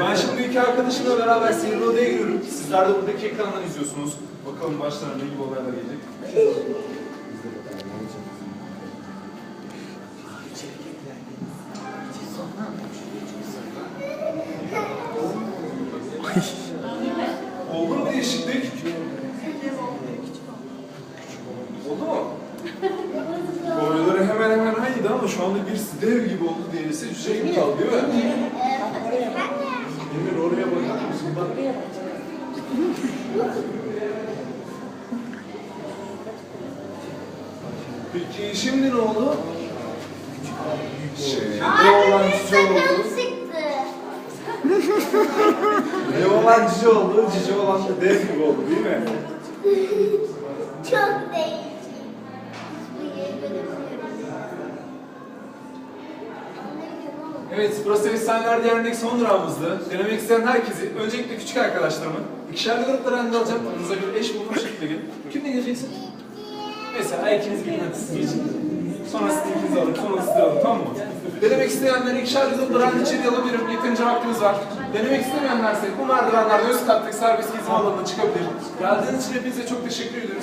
Ben şimdi iki arkadaşımla beraber seyirli odaya giriyorum. Sizler de buradaki ekrandan izliyorsunuz. Bakalım başlarına ne gibi olaylar gelecek. Oldu mu değişiklik? Oldu mu? Boyları hemen hemen aynıydı ama şu anda birisi dev gibi oldu, diğerisi şey gibi kaldı değil mi? Peki şimdi ne oldu? Şey, ne olan cici oldu? çıktı. Ne olan cici oldu? Cici olan da dev gibi oldu değil mi? Çok değişik. Evet, burası Efsaneler Dernek son durağımızdı. Denemek isteyen herkesi, öncelikle küçük arkadaşlarımı, ikişerli gruplara halinde alacağım. Aranızda bir eş bulma şekilde gelin. Kimle geleceksin? Mesela ikiniz gidin hadi siz geçin. Sonra siz ikinizi alın, sonra sizi alın, tamam mı? Denemek isteyenleri ikişerli gruplara halinde içeri alabilirim. Yeterince vaktimiz var. Denemek istemeyenlerse bu merdivenlerden üst kattaki serbest gezme alanına çıkabilir. Geldiğiniz için hepinize çok teşekkür ediyoruz.